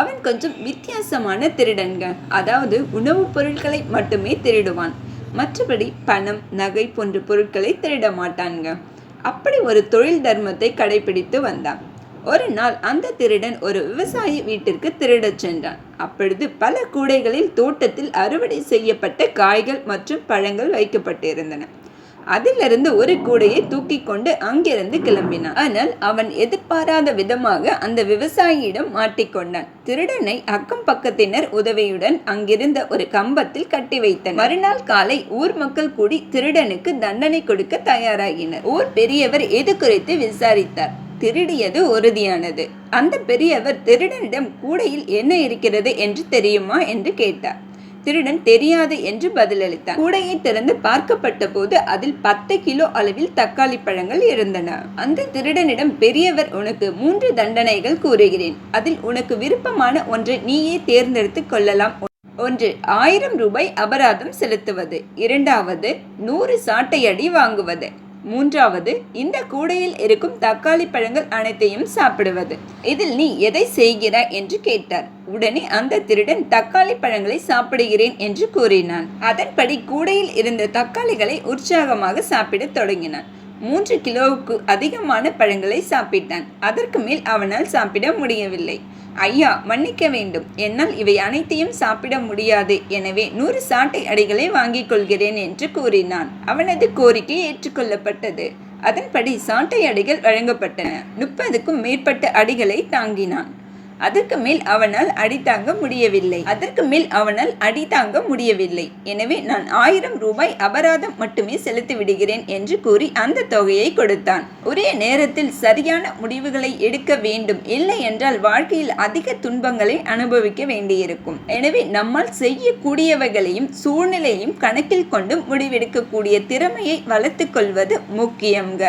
அவன் கொஞ்சம் வித்தியாசமான திருடன்க அதாவது உணவுப் பொருட்களை மட்டுமே திருடுவான். மற்றபடி பணம் நகை போன்ற பொருட்களை திருட மாட்டான்க அப்படி ஒரு தொழில் தர்மத்தை கடைபிடித்து வந்தான். ஒரு நாள் அந்த திருடன் ஒரு விவசாயி வீட்டிற்கு திருடச் சென்றான். அப்பொழுது பல கூடைகளில் தோட்டத்தில் அறுவடை செய்யப்பட்ட காய்கள் மற்றும் பழங்கள் வைக்கப்பட்டிருந்தன. அதிலிருந்து ஒரு கூடையை தூக்கி கொண்டு அங்கிருந்து கிளம்பினான். ஆனால் அவன் எதிர்பாராத விதமாக அந்த விவசாயியிடம் மாட்டிக்கொண்டான் திருடனை அக்கம் பக்கத்தினர் உதவியுடன் அங்கிருந்த ஒரு கம்பத்தில் கட்டி வைத்தனர். மறுநாள் காலை ஊர் மக்கள் கூடி திருடனுக்கு தண்டனை கொடுக்க தயாராகினர். ஊர் பெரியவர் எது குறித்து விசாரித்தார்? திருடியது உறுதியானது. அந்த பெரியவர் திருடனிடம் கூடையில் என்ன இருக்கிறது என்று தெரியுமா? என்று கேட்டார். திருடன் தெரியாது என்று பதிலளித்தான் கூடையை திறந்து பார்க்கப்பட்ட போது அதில் பத்து கிலோ அளவில் தக்காளி பழங்கள் இருந்தன. அந்த திருடனிடம் பெரியவர் உனக்கு மூன்று தண்டனைகள் கூறுகிறேன். அதில் உனக்கு விருப்பமான ஒன்றை நீயே தேர்ந்தெடுத்து கொள்ளலாம். ஒன்று ஆயிரம் ரூபாய் அபராதம் செலுத்துவது. இரண்டாவது நூறு சாட்டையடி வாங்குவது. மூன்றாவது இந்த கூடையில் இருக்கும் தக்காளி பழங்கள் அனைத்தையும் சாப்பிடுவது. இதில் நீ எதை செய்கிறாய் என்று கேட்டார். உடனே அந்த திருடன் தக்காளி பழங்களை சாப்பிடுகிறேன் என்று கூறினான். அதன்படி கூடையில் இருந்த தக்காளிகளை உற்சாகமாக சாப்பிடத் தொடங்கினான். மூன்று கிலோவுக்கு அதிகமான பழங்களை சாப்பிட்டான். அதற்கு மேல் அவனால் சாப்பிட முடியவில்லை. ஐயா மன்னிக்க வேண்டும். என்னால் இவை அனைத்தையும் சாப்பிட முடியாது. எனவே நூறு சாட்டை அடிகளை வாங்கிக் கொள்கிறேன் என்று கூறினான். அவனது கோரிக்கை ஏற்றுக்கொள்ளப்பட்டது. அதன்படி சாட்டை அடைகள் வழங்கப்பட்டன. முப்பதுக்கும் மேற்பட்ட அடிகளை தாங்கினான். அதற்கு மேல் அவனால் அடி தாங்க முடியவில்லை. அதற்கு மேல் அவனால் அடி தாங்க முடியவில்லை. எனவே நான் ஆயிரம் ரூபாய் அபராதம் மட்டுமே செலுத்தி விடுகிறேன் என்று கூறி அந்த தொகையை கொடுத்தான். ஒரே நேரத்தில் சரியான முடிவுகளை எடுக்க வேண்டும். இல்லை என்றால் வாழ்க்கையில் அதிக துன்பங்களை அனுபவிக்க வேண்டியிருக்கும். எனவே நம்மால் செய்யக்கூடியவைகளையும் சூழ்நிலையும் கணக்கில் கொண்டு முடிவெடுக்கக்கூடிய திறமையை வளர்த்துக் கொள்வது முக்கியம்ங்க.